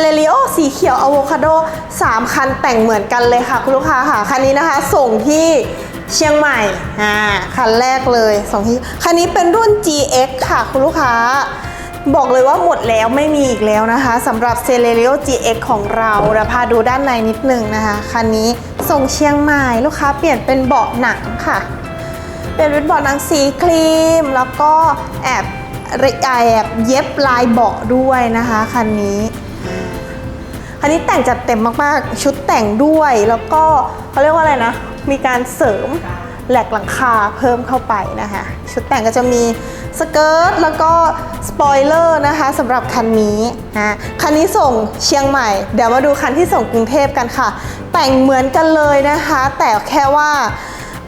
เลริโอสีเขียวอะโวคาโด 3 คันแต่งเหมือนกันเลยค่ะ คุณลูกค้าค่ะ คันนี้นะคะ ส่งที่เชียงใหม่ อ่า คันแรกเลยส่งที่ คันนี้เป็นรุ่น GX ค่ะ คุณลูกค้า บอกเลยว่าหมดแล้วไม่มีอีกแล้วนะคะสำหรับ c e l e r i o GX ของเราเดี๋ยวพาดูด้านในนิดนึงนะคะ คันนี้ส่งเชียงใหม่ลูกค้าเปลี่ยนเป็นเบาะหนังค่ะ เปลี่ยนเป็นเบาะหนังสีครีม แล้วก็แอบแอบเย็บลายเบาะด้วยนะคะคันนี้ อันนี้แต่งจัดเต็มมากๆ ชุดแต่งด้วยแล้วก็เขาเรียกว่าอะไรนะ มีการเสริมแหลกหลังคาเพิ่มเข้าไปนะคะชุดแต่งก็จะมีสเกิร์ตแล้วก็สปอยเลอร์นะคะสำหรับคันนี้นะคันนี้ส่งเชียงใหม่ เดี๋ยวมาดูคันที่ส่งกรุงเทพกันค่ะ แต่งเหมือนกันเลยนะคะ แต่แค่ว่า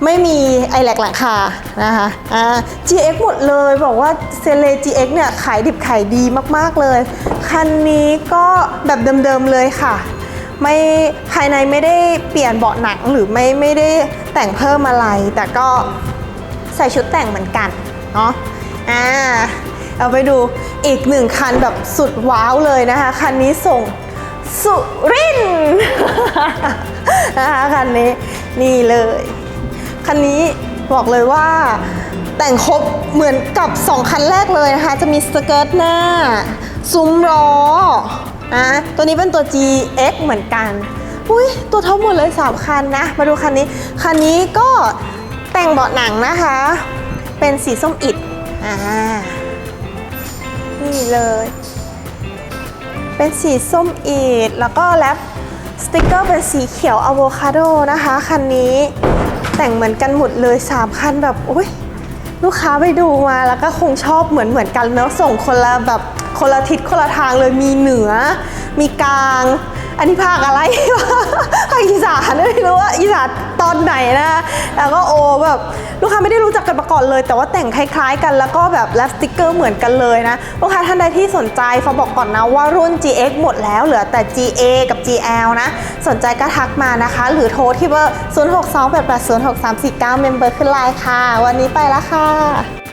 ไม่มีไอแหลกหลังคานะคะอ่า GX หมดเลยบอกว่าเซเล GX เนี่ยขายดิบขายดีมากๆเลย คันนี้ก็แบบเดิมๆเลยค่ะไม่ภายในไม่ได้เปลี่ยนเบาะหนังหรือไม่ไม่ได้แต่งเพิ่มอะไร แต่ก็ใส่ชุดแต่งเหมือนกันเนาะอ่าเอาไปดูอีกหนึ่งคันแบบสุดว้าวเลยนะคะ คันนี้ส่งสุรินนะคะคันนี้นี่เลย คันนี้บอกเลยว่าแต่งครบเหมือนกับ 2 คันแรกเลยนะคะ จะมีสเกิร์ตหน้า ซุ้มล้อนะตัวนี้เป็นตัว GX เหมือนกันอุ้ยตัวท็อหมดเลย 3 คันนะ มาดูคันนี้ คันนี้ก็แต่งเบาะหนังนะคะ เป็นสีส้มอิดอ่านี่เลย เป็นสีส้มอีดแล้วก็แรปสติกเกอร์เป็นสีเขียวอะโวคาโดนะคะ คันนี้ แต่งเหมือนกันหมดเลย3คันแบบอุ้ยลูกค้าไปดูมาแล้วก็คงชอบเหมือนเหมือนกันเนาะส่งคนละแบบคนละทิศคนละทางเลยมีเหนือ มีกลาง อันนี้ภาคอะไรวะภาคอีสานไม่รู้ว่าอีสานตอนไหนนะ แล้วก็โอแบบลูกค้าไม่ได้รู้จักกันมาก่อนเลย แต่ว่าแต่งคล้ายๆ กันแล้วก็แบบแรปสติกเกอร์เหมือนกันเลยนะ ลูกค้าท่านใดที่สนใจเขาบอกก่อนนะว่ารุ่น GX หมดแล้วเหลือแต่ GA กับ GL นะ สนใจก็ทักมานะคะ หรือโทรที่เบอร์ 0628806349 เมมเบอร์ขึ้นไลน์ค่ะ วันนี้ไปแล้วค่ะ